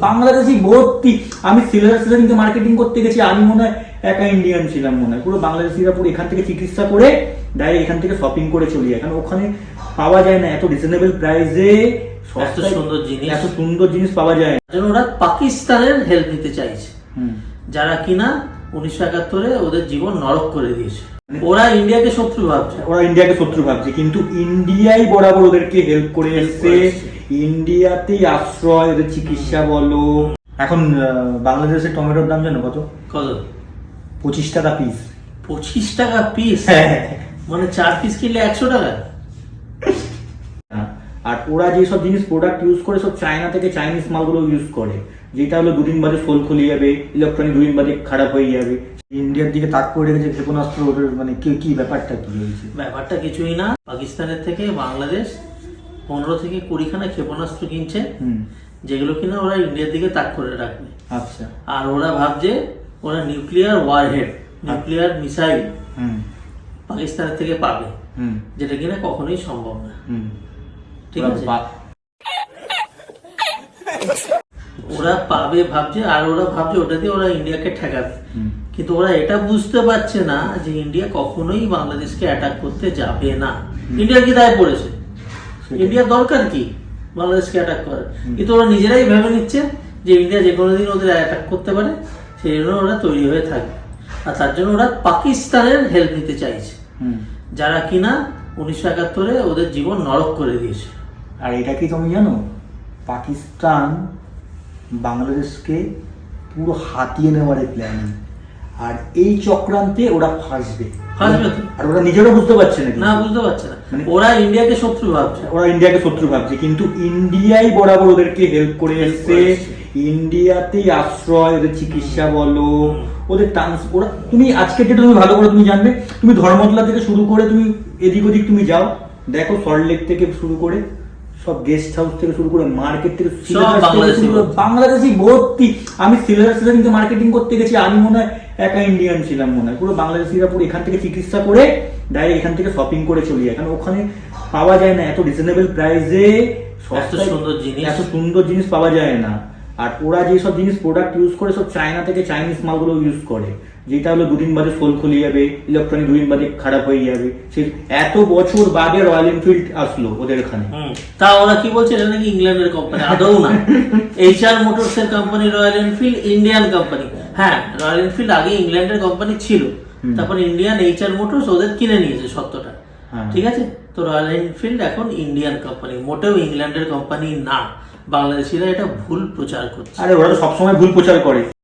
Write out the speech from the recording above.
বাংলাদেশি ভর্তি আমি সিলেদার সিলেদিনকে মার্কেটিং করতে গেছি আমি মনে হয় একা ইন্ডিয়ান ছিলাম মনে হয় পুরো বাংলাদেশিরা পুরো এখান থেকে চিকিৎসা করে ডাইরেক্ট এখান থেকে শপিং করে চলে যায় কারণ ওখানে পাওয়া যায় না এত রিজনেবল প্রাইসে এত সুন্দর জিনিস। এত সুন্দর জিনিস পাওয়া যায় না। ওরা পাকিস্তানের হেল্প নিতে চাইছে। যারা কিনা উনিশশো একাত্তরে ওদের জীবন নরক করে দিয়েছে ওরা ইন্ডিয়াকে শত্রু ভাবছে। ওরা ইন্ডিয়াকে শত্রু ভাবছে কিন্তু ইন্ডিয়াই বরাবর ওদেরকে হেল্প করে এসছে। ইন্ডিয়াতেই আশ্রয় ওদের চিকিৎসা বলো। এখন বাংলাদেশের টমেটোর দাম জানো কত? কত? পঁচিশ টাকা পিস পঁচিশ টাকা পিস মানে চার পিস কিনলে একশো টাকা? আর ওরা যেসব জিনিস প্রোডাক্ট ইউজ করে সব চায়না থেকে চাইনিজ মালগুলো ইউজ করে। যেটা হলো দুদিন বাদে সোল খুলে যাবে ইলেকট্রনিক দুদিন বাদে খারাপ হয়ে যাবে। ইন্ডিয়ার দিকে তাক করে রেখেছে ক্ষেপণাস্ত্র ওদের মানে কি কি ব্যাপারটা কি হয়েছে ব্যাপারটা কিছুই না। পাকিস্তানের থেকে বাংলাদেশ পনেরো থেকে কুড়িখানা ক্ষেপণাস্ত্র কিনছে হুম। যেগুলো কিনা ওরা ইন্ডিয়ার দিকে তাক করে রাখবে। আচ্ছা। আর ওরা ভাবছে ওরা নিউক্লিয়ার ওয়ারহেড নিউক্লিয়ার মিসাইল হুম। পাকিস্তানের থেকে পাবে হুম। যেটা কিনা কখনোই সম্ভব না। হুম। ঠিক ওরা আছে ওরা পাবে ভাবছে আর ওরা ভাবছে ওটা দিয়ে ওরা ইন্ডিয়াকে ঠেকাবে। কিন্তু ওরা এটা বুঝতে পারছে না যে ইন্ডিয়া কখনোই বাংলাদেশকে অ্যাটাক করতে যাবে না। ইন্ডিয়ার কি দায় পড়েছে? সেটাই। ইন্ডিয়ার দরকার কি বাংলাদেশকে অ্যাটাক করার? কিন্তু ওরা নিজেরাই ভেবে নিচ্ছে যে ইন্ডিয়া যে কোনো দিন ওদের অ্যাটাক করতে পারে সেই জন্য ওরা তৈরি হয়ে থাকবে আর তার জন্য ওরা পাকিস্তানের হেল্প নিতে চাইছে। যারা কিনা উনিশশো একাত্তরে ওদের জীবন নরক করে দিয়েছে। আর এটা কি তুমি জানো? পাকিস্তান বাংলাদেশকে পুরো হাতিয়ে নেওয়ার প্ল্যানিং আর এই চক্রান্তে ওরা ফাঁসবে। ফাঁসবে আর ওরা নিজেরও বুঝতে পারছে না না বুঝতে পারছে না। মানে- ওরা ইন্ডিয়াকে শত্রু ভাবছে। ওরা ইন্ডিয়াকে শত্রু ভাবছে কিন্তু ইন্ডিয়াই বরাবর ওদেরকে হেল্প করে এসছে। ইন্ডিয়াতেই আশ্রয় ওদের চিকিৎসা বলো ওদের ট্রান্স ওরা তুমি আজকে যেটা তুমি ভালো করে তুমি জানবে তুমি ধর্মতলা থেকে শুরু করে তুমি এদিক ওদিক তুমি যাও। দেখো সল্টলেক থেকে শুরু করে সব গেস্ট হাউস থেকে শুরু করে মার্কেট থেকে বাংলাদেশি ভর্তি। আমি সিলেবাস কিন্তু মার্কেটিং করতে গেছি আমি মনে হয় একা ইন্ডিয়ান ছিলাম মনে হয় পুরো বাংলাদেশিরা পুরো এখান থেকে চিকিৎসা করে ডাইরেক্ট এখান থেকে শপিং করে চলে যায় কারণ ওখানে পাওয়া যায় না এত রিজনেবল প্রাইসে এত সুন্দর জিনিস। এত সুন্দর জিনিস পাওয়া যায় না আর ওরা যেসব জিনিস প্রোডাক্ট ইউজ করে সব চায়না থেকে চাইনিজ মালগুলো ইউজ করে। যেটা হলো দুদিন বাদে সোল খুলে যাবে ইলেকট্রনিক দুদিন বাদে খারাপ হয়ে যাবে। সে এত বছর বাদে রয়্যাল এনফিল্ড আসলো ওদের এখানে। তা ওরা কি বলছে এটা নাকি ইংল্যান্ডের কোম্পানি আদৌ না। এইচ আর মোটরস এর company Royal Enfield Indian company হ্যাঁ রয়্যাল এনফিল্ড আগে ইংল্যান্ডের কোম্পানি ছিল। তারপর ইন্ডিয়ান এইচ আর মোটরস ওদের কিনে নিয়েছে সত্যটা। হ্যাঁ। ঠিক আছে? তো রয়্যাল এনফিল্ড এখন ইন্ডিয়ান কোম্পানি মোটেও ইংল্যান্ডের কোম্পানি না। বাংলাদেশিরা এটা ভুল প্রচার করছে। আরে, ওরা তো সবসময় ভুল প্রচার করে।